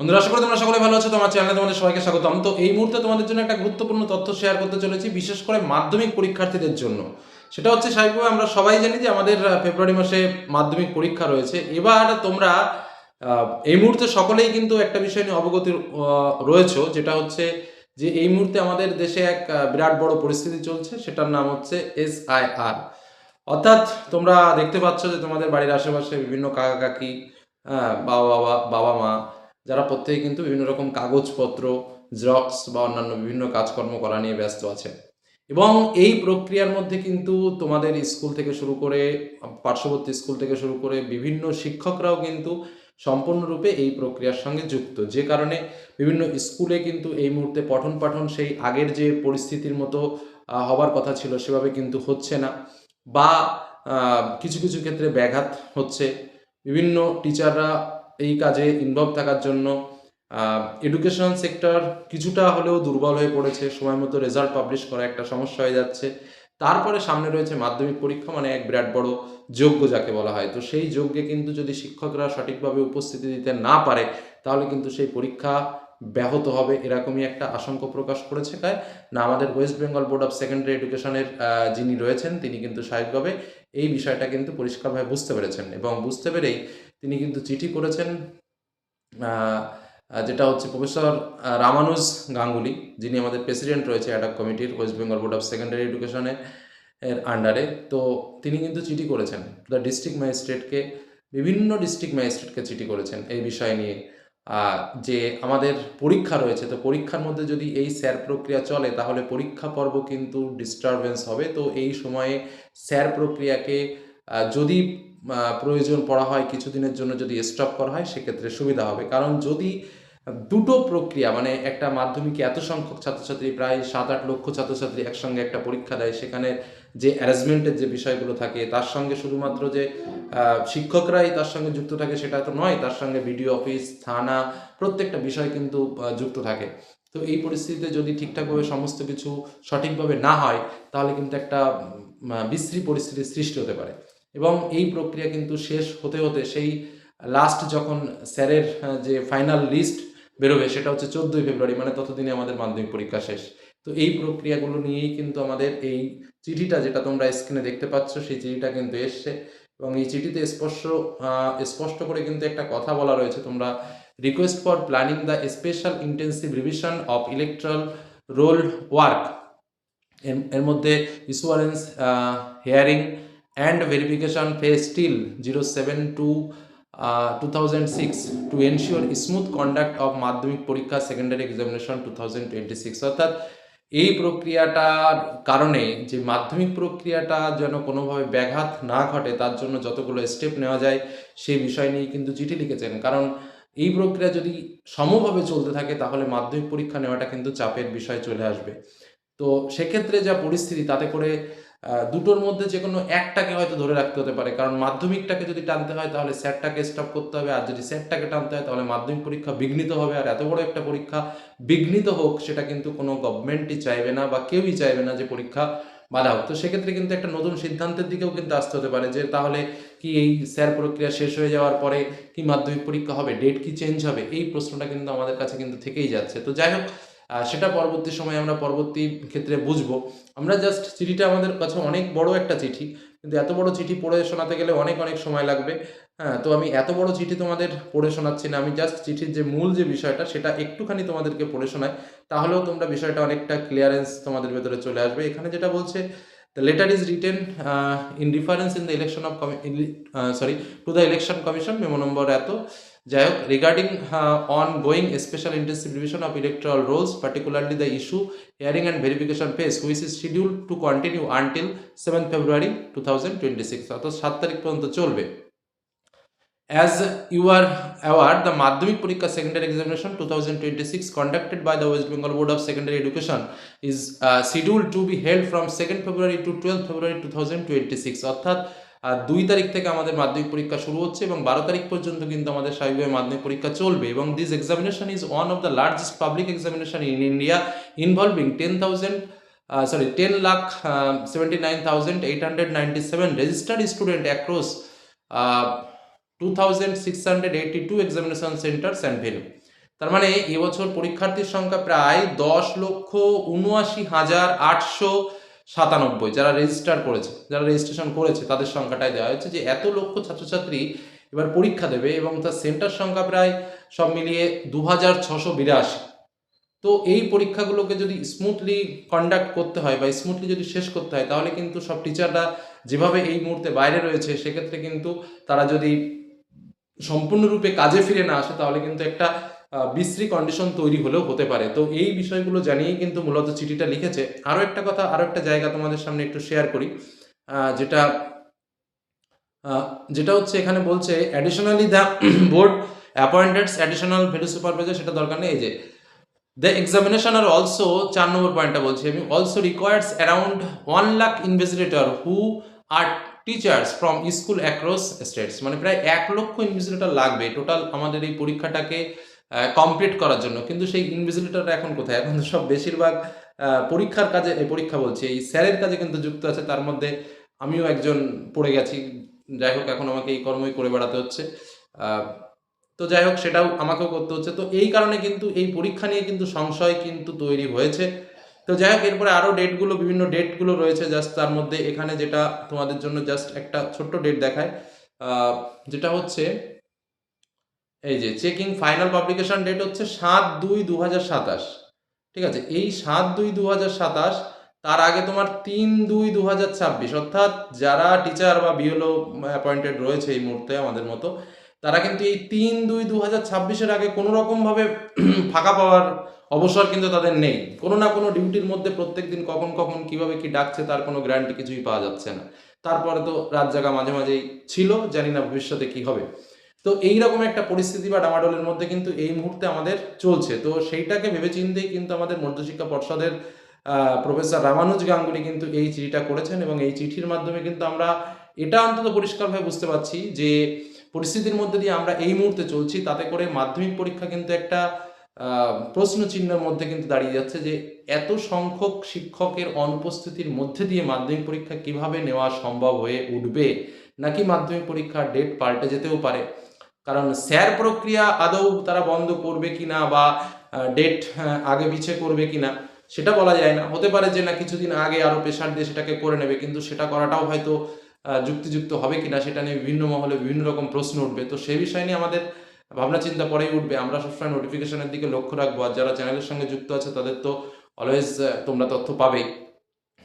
বন্ধুরা, আশা করি তোমরা সকলে ভালো আছো। তোমার চ্যানেলে তোমাদের সবাইকে স্বাগতম। তো এই মুহূর্তে তোমাদের জন্য একটা গুরুত্বপূর্ণ তথ্য শেয়ার করতে চলেছি, বিশেষ করে মাধ্যমিক পরীক্ষার্থীদের জন্য। সেটা হচ্ছে স্বাভাবিকভাবে আমরা সবাই জানি যে আমাদের ফেব্রুয়ারি মাসে মাধ্যমিক পরীক্ষা রয়েছে। এবার তোমরা এই মুহূর্তে সকলেই কিন্তু একটা বিষয় নিয়ে অবগত রয়েছে, যেটা হচ্ছে যে এই মুহূর্তে আমাদের দেশে এক বিরাট বড় পরিস্থিতি চলছে, সেটার নাম হচ্ছে এস আই আর অর্থাৎ তোমরা দেখতে পাচ্ছ যে তোমাদের বাড়ির আশেপাশে বিভিন্ন কাকা কাকি বাবা বাবা বাবা মা যারা প্রত্যেকে কিন্তু বিভিন্ন রকম কাগজপত্র, জেরক্স বা অন্যান্য বিভিন্ন কাজকর্ম করা নিয়ে ব্যস্ত আছে। এবং এই প্রক্রিয়ার মধ্যে কিন্তু তোমাদের স্কুল থেকে শুরু করে, পার্শ্ববর্তী স্কুল থেকে শুরু করে বিভিন্ন শিক্ষকরাও কিন্তু সম্পূর্ণরূপে এই প্রক্রিয়ার সঙ্গে যুক্ত। যে কারণে বিভিন্ন স্কুলে কিন্তু এই মুহূর্তে পঠন পাঠন সেই আগের যে পরিস্থিতির মতো হবার কথা ছিল সেভাবে কিন্তু হচ্ছে না বা কিছু কিছু ক্ষেত্রে ব্যাঘাত হচ্ছে। বিভিন্ন টিচাররা এই কাজে ইনভলভ থাকার জন্য এডুকেশন সেক্টর কিছুটা হলেও দুর্বল হয়ে পড়েছে। সময় মতো রেজাল্ট পাবলিশ করা একটা সমস্যা হয়ে যাচ্ছে। তারপরে সামনে রয়েছে মাধ্যমিক পরীক্ষা মানে এক বিরাট বড় যোগ্য যাকে বলা হয়। তো সেই যোগ্যে কিন্তু যদি শিক্ষকরা সঠিকভাবে উপস্থিতি দিতে না পারে, তাহলে কিন্তু সেই পরীক্ষা ব্যাহত হবে এরকমই একটা আশঙ্কা প্রকাশ করেছে কায়। না, আমাদের West Bengal board of secondary এডুকেশনের যিনি রয়েছেন, তিনি কিন্তু স্বাভাবিকভাবে এই বিষয়টা কিন্তু পরিষ্কারভাবে বুঝতে পেরেছেন এবং বুঝতে পেরেই তিনি কিন্তু চিঠি করেছেন যেটা হচ্ছে প্রফেসর রামানুজ গাঙ্গুলি, যিনি আমাদের প্রেসিডেন্ট রয়েছে অ্যাডাক কমিটির West Bengal board of secondary এডুকেশনের এর আন্ডারে। তো তিনি কিন্তু চিঠি করেছেন। দ্য ডিস্ট্রিক্ট ম্যাজিস্ট্রেটকে বিভিন্ন ডিস্ট্রিক্ট ম্যাজিস্ট্রেটকে চিঠি করেছেন এই বিষয় নিয়ে। যে আমাদের পরীক্ষা রয়েছে, তো পরীক্ষার মধ্যে যদি এই স্যার প্রক্রিয়া চলে, তাহলে পরীক্ষা পর্ব কিন্তু ডিস্টারবেন্স হবে। তো এই সময়ে স্যার প্রক্রিয়াকে যদি প্রয়োজন পড়া হয় কিছুদিনের জন্য যদি স্টপ করা হয়, সেক্ষেত্রে সুবিধা হবে। কারণ যদি দুটো প্রক্রিয়া মানে একটা মাধ্যমিকে এত সংখ্যক ছাত্রছাত্রী, প্রায় সাত আট লক্ষ ছাত্রছাত্রী একসঙ্গে একটা পরীক্ষা দেয়, সেখানে যে অ্যারেঞ্জমেন্টের যে বিষয়গুলো থাকে, তার সঙ্গে শুধুমাত্র যে শিক্ষকরাই তার সঙ্গে যুক্ত থাকে, সেটা তো নয়, তার সঙ্গে বিডিও অফিস থানা, প্রত্যেকটা বিষয় কিন্তু যুক্ত থাকে। তো এই পরিস্থিতিতে যদি ঠিকঠাকভাবে সমস্ত কিছু সঠিকভাবে না হয়, তাহলে কিন্তু একটা বিশ্রী পরিস্থিতির সৃষ্টি হতে পারে। এবং এই প্রক্রিয়া কিন্তু শেষ হতে হতে সেই লাস্ট যখন স্যারের যে ফাইনাল লিস্ট বেরোবে, সেটা হচ্ছে চোদ্দোই ফেব্রুয়ারি মানে ততদিনে আমাদের মাধ্যমিক পরীক্ষা শেষ। তো এই প্রক্রিয়াগুলো নিয়েই কিন্তু আমাদের এই চিঠিটা যেটা তোমরা স্ক্রিনে দেখতে পাচ্ছ, সেই চিঠিটা কিন্তু এসছে। এবং এই চিঠিতে স্পষ্ট স্পষ্ট করে কিন্তু একটা কথা বলা রয়েছে। তোমরা request for planning the special intensive revision of electoral roll work এর মধ্যে issuance hearing phase still zero seven two two thousand six to ensure smooth conduct of মাধ্যমিক পরীক্ষা secondary examination two thousand twenty six অর্থাৎ এই প্রক্রিয়াটার কারণে যে মাধ্যমিক প্রক্রিয়াটা যেন কোনোভাবে ব্যাঘাত না ঘটে, তার জন্য যতগুলো স্টেপ নেওয়া যায়, সেই বিষয় নিয়ে কিন্তু চিঠি লিখেছেন। কারণ এই প্রক্রিয়া যদি সমভাবে চলতে থাকে, তাহলে মাধ্যমিক পরীক্ষা নেওয়াটা কিন্তু চাপের বিষয় চলে আসবে। তো সেক্ষেত্রে যা পরিস্থিতি, তাতে করে দুটোর মধ্যে যে কোনো একটাকে হয়তো ধরে রাখতে হতে পারে। কারণ মাধ্যমিকটাকে যদি টানতে হয়, তাহলে স্যারটাকে স্টপ করতে হবে। আর যদি স্যারটাকে টানতে হয়, তাহলে মাধ্যমিক পরীক্ষা বিঘ্নিত হবে। আর এত বড় একটা পরীক্ষা বিঘ্নিত হোক, সেটা কিন্তু কোনো গভর্নমেন্টই চাইবে না বা কেউই চাইবে না যে পরীক্ষা বাধা হোক। তো সেক্ষেত্রে কিন্তু একটা নতুন সিদ্ধান্তের দিকেও কিন্তু আসতে হতে পারে যে, তাহলে কি এই স্যার প্রক্রিয়া শেষ হয়ে যাওয়ার পরে কি মাধ্যমিক পরীক্ষা হবে? ডেট কি চেঞ্জ হবে? এই প্রশ্নটা কিন্তু আমাদের কাছে কিন্তু থেকেই যাচ্ছে। তো যাই হোক সেটা পরবর্তী সময়ে আমরা পরবর্তী ক্ষেত্রে বুঝব। আমরা জাস্ট চিঠিটা আমাদের কাছে অনেক বড় একটা চিঠি, কিন্তু এত বড় চিঠি পড়ে শোনাতে গেলে অনেক অনেক সময় লাগবে। হ্যাঁ তো আমি এত বড় চিঠি তোমাদের পড়ে শোনাচ্ছি না, আমি জাস্ট চিঠির যে মূল যে বিষয়টা, সেটা একটুখানি তোমাদেরকে পড়ে শোনাই, তাহলেও তোমরা বিষয়টা অনেকটা ক্লিয়ারেন্স তোমাদের ভেতরে চলে আসবে। এখানে যেটা বলছে the letter is written in reference in the election of sorry to the election commission memo number এত। যাই হোক regarding ongoing special intensive revision of electoral rolls particularly the issue hearing and verification phase which is schedule to continue until seven February two thousand twenty six অর্থাৎ সাত তারিখ পর্যন্ত চলবে। As you are aware, the Madhyamik Parikha Secondary Examination 2026 conducted by the West Bengal Board of Secondary Education is uh, scheduled to be held from 2nd February to 12th February 2026 অর্থাৎ দুই তারিখ থেকে আমাদের মাধ্যমিক পরীক্ষা শুরু হচ্ছে এবং বারো তারিখ পর্যন্ত কিন্তু আমাদের স্বাভাবিকভাবে মাধ্যমিক পরীক্ষা চলবে এবং this examination is one of the largest public examination in India involving ten thousand sorry ten lakh seventy nine thousand eight hundred ninety seven registered student across 2682 examination centers and venue তার মানে এবছর পরীক্ষার্থীর সংখ্যা প্রায় দশ লক্ষ উনআশি হাজার আটশো সাতানব্বই। যারা রেজিস্টার করেছে, যারা রেজিস্ট্রেশন করেছে, তাদের সংখ্যাটাই দেওয়া হয়েছে যে এত লক্ষ ছাত্রছাত্রী এবার পরীক্ষা দেবে এবং তার সেন্টার সংখ্যা প্রায় সব মিলিয়ে দু হাজার ছশো বিরাশি। তো এই পরীক্ষাগুলোকে যদি স্মুথলি কন্ডাক্ট করতে হয় বা স্মুথলি যদি শেষ করতে হয়, তাহলে কিন্তু সব টিচাররা যেভাবে এই মুহূর্তে বাইরে রয়েছে, সেক্ষেত্রে কিন্তু তারা যদি সম্পূর্ণরূপে কাজে ফিরে না আসে, তাহলে কিন্তু একটা বিশ্রী কন্ডিশন তৈরি হলেও হতে পারে। তো এই বিষয়গুলো জানিয়েই কিন্তু মূলত চিঠিটা লিখেছে। আরও একটা কথা আরও একটা জায়গা তোমাদের সামনে একটু শেয়ার করি যেটা যেটা হচ্ছে এখানে বলছে additionally the board appointed additional value supervisor সেটা দরকার নেই। এই যে দ্য এক্সামিনেশন আর অলসো চার নম্বর পয়েন্টটা বলছি আমি also requires around one lakh investigator who are teachers from school across states মানে প্রায় এক লক্ষ ইনভিজিলেটর লাগবে টোটাল আমাদের এই পরীক্ষাটাকে কমপ্লিট করার জন্য। কিন্তু সেই ইনভিজিলেটররা এখন কোথায়? এখন সব বেশিরভাগ পরীক্ষার কাজে, এই পরীক্ষা বলছি, এই স্যারের কাজে কিন্তু যুক্ত আছে। তার মধ্যে আমিও একজন পড়ে গেছি। যাই হোক, এখন আমাকে এই কর্মই করে বেড়াতে হচ্ছে। তো যাই হোক, সেটাও আমাকেও করতে হচ্ছে। তো এই কারণে কিন্তু এই পরীক্ষা নিয়ে কিন্তু সংশয় কিন্তু তৈরি হয়েছে। তো যাই হোক, এরপরে আরও ডেটগুলো বিভিন্ন ডেটগুলো রয়েছে জাস্ট তার মধ্যে এখানে যেটা তোমাদের জন্য জাস্ট একটা ছোট্ট ডেট দেখায়। যেটা হচ্ছে, এই যে চেকিং ফাইনাল পাবলিকেশন ডেট হচ্ছে সাত দুই দু সাতাশ। ঠিক আছে, এই সাত দুই দু সাতাশ, তার আগে তোমার তিন দুই দু হাজার ছাব্বিশ। অর্থাৎ যারা টিচার বা বিএলও অ্যাপয়েন্টেড রয়েছে এই মুহূর্তে আমাদের মতো, তারা কিন্তু এই তিন দুই দু হাজার ছাব্বিশের আগে কোনো রকমভাবে ফাঁকা পাওয়ার অবসর কিন্তু তাদের নেই। কোনো না কোনো ডিউটির মধ্যে প্রত্যেক দিন কখন কখন কীভাবে কি ডাকছে তার কোনো গ্যারান্টি কিছুই পাওয়া যাচ্ছে না। তারপরে তো রাত জাগা মাঝে মাঝেই ছিল, জানি না ভবিষ্যতে কি হবে। তো এইরকম একটা পরিস্থিতি বা ডামাডোলের মধ্যে কিন্তু এই মুহূর্তে আমাদের চলছে। তো সেইটাকে ভেবেচিন্তেই কিন্তু আমাদের মধ্যশিক্ষা পর্ষদের প্রফেসর রামানুজ গাঙ্গুলি কিন্তু এই চিঠিটা করেছেন এবং এই চিঠির মাধ্যমে কিন্তু আমরা এটা অন্তত পরিষ্কারভাবে বুঝতে পারছি যে পরিস্থিতির মধ্যে দিয়ে আমরা এই মুহূর্তে চলছি। তাতে করে মাধ্যমিক পরীক্ষা কিন্তু একটা প্রশ্ন চিহ্নের মধ্যে কিন্তু দাঁড়িয়ে যাচ্ছে যে এত সংখ্যক শিক্ষকের অনুপস্থিতির মধ্যে দিয়ে মাধ্যমিক পরীক্ষা কীভাবে নেওয়া সম্ভব হয়ে উঠবে? নাকি মাধ্যমিক পরীক্ষার ডেট পাল্টে যেতেও পারে? কারণ স্যার প্রক্রিয়া আদৌ তারা বন্ধ করবে কিনা বা ডেট আগে পিছে করবে কিনা, সেটা বলা যায় না। হতে পারে যে না, কিছুদিন আগে আরও প্রেশার দিয়ে সেটাকে করে নেবে, কিন্তু সেটা করাটাও হয়তো যুক্তিযুক্ত হবে কিনা, সেটা নিয়ে বিভিন্ন মহলে বিভিন্ন রকম প্রশ্ন উঠবে। তো সেই বিষয় নিয়ে আমাদের ভাবনা চিন্তা পরেই উঠবে। আমরা সবসময় নোটিফিকেশনের দিকে লক্ষ্য রাখব আর যারা চ্যানেলের সঙ্গে যুক্ত আছে, তাদের তো অলওয়েজ তোমরা তথ্য পাবেই।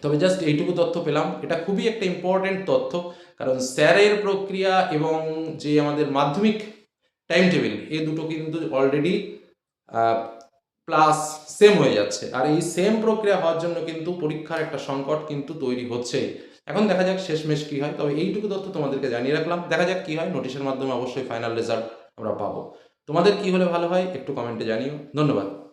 তবে জাস্ট এইটুকু তথ্য পেলাম। এটা খুবই একটা ইম্পর্টেন্ট তথ্য, কারণ স্যারের প্রক্রিয়া এবং যে আমাদের মাধ্যমিক টাইম টেবিল এই দুটো কিন্তু অলরেডি প্লাস সেম হয়ে যাচ্ছে। আর এই সেম প্রক্রিয়া হওয়ার জন্য কিন্তু পরীক্ষার একটা সংকট কিন্তু তৈরি হচ্ছে এখন দেখা যাক শেষমেশ কি হয়। তবে এইটুকু তথ্য তোমাদেরকে জানিয়ে রাখলাম। দেখা যাক কি হয়। নোটিশের মাধ্যমে অবশ্যই ফাইনাল রেজাল্ট আমরা পাবো। তোমাদের কি হলে ভালো হয় একটু কমেন্টে জানিও। ধন্যবাদ।